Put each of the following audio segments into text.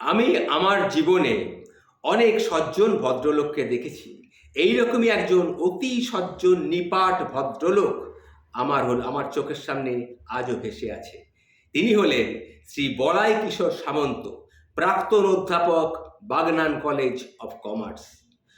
আমি আমার জীবনে অনেক সজ্জন ভদ্রলোককে দেখেছি। এই রকমই একজন অতি সজ্জন, নিপাট ভদ্রলোক আমার হল, আমার চোখের সামনে আজও ভেসে আছে। তিনি হলেন শ্রী বলাই কিশোর সামন্ত, প্রাক্তন অধ্যাপক, বাগনান কলেজ অফ কমার্স।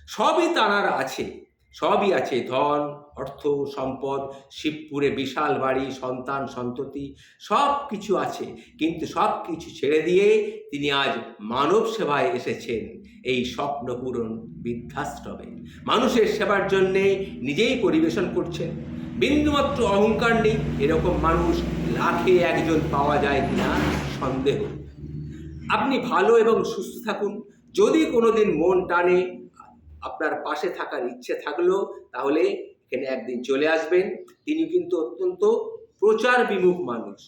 সবই তাঁর আছে। সবই আছে, ধন, অর্থ, সম্পদ, শিবপুরে বিশাল বাড়ি, সন্তান, সন্ততি সব কিছু আছে। কিন্তু সব কিছু ছেড়ে দিয়ে তিনি আজ মানব সেবায় এসেছেন এই স্বপ্ন পূরণ বৃদ্ধাশ্রমে। মানুষের সেবার জন্যে নিজেই পরিবেশন করছেন। বিন্দুমাত্র অহংকার নেই, এরকম মানুষ লাখে একজন পাওয়া যায় কিনা সন্দেহ। আপনি ভালো এবং সুস্থ থাকুন। যদি কোনোদিন মন টানে আপনার পাশে থাকার ইচ্ছে থাকল, তাহলে এখানে একদিন চলে আসবেন। তিনি কিন্তু অত্যন্ত প্রচার বিমুখ মানুষ।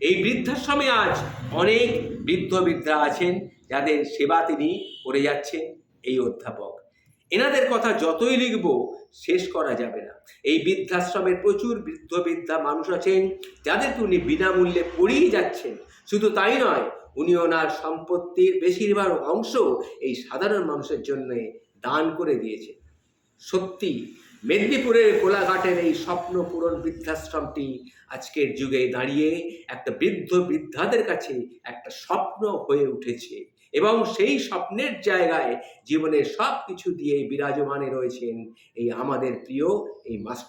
এই বৃদ্ধাশ্রমে আজ অনেক বৃদ্ধ বৃদ্ধা আছেন, যাদের সেবা তিনি করে যাচ্ছেন এই অধ্যাপক। এনাদের কথা যতই লিখব, শেষ করা যাবে না। এই বৃদ্ধাশ্রমের প্রচুর বৃদ্ধ বৃদ্ধা মানুষ আছেন যাদেরকে উনি বিনামূল্যে পড়িয়ে যাচ্ছেন। শুধু তাই নয়, উনি ওনার সম্পত্তির বেশিরভাগ অংশ এই সাধারণ মানুষের জন্য দান করে দিয়েছে। সত্যি, মেদিনীপুরের কোলাঘাটের এই স্বপ্ন পূরণ বৃদ্ধাশ্রমটি আজকের যুগে দাঁড়িয়ে একটা বৃদ্ধ বৃদ্ধাদের কাছে একটা স্বপ্ন হয়ে উঠেছে এবং সেই স্বপ্নের জায়গায় জীবনের সব কিছু দিয়ে বিরাজমানে রয়েছেন এই আমাদের প্রিয় এই মাস্টার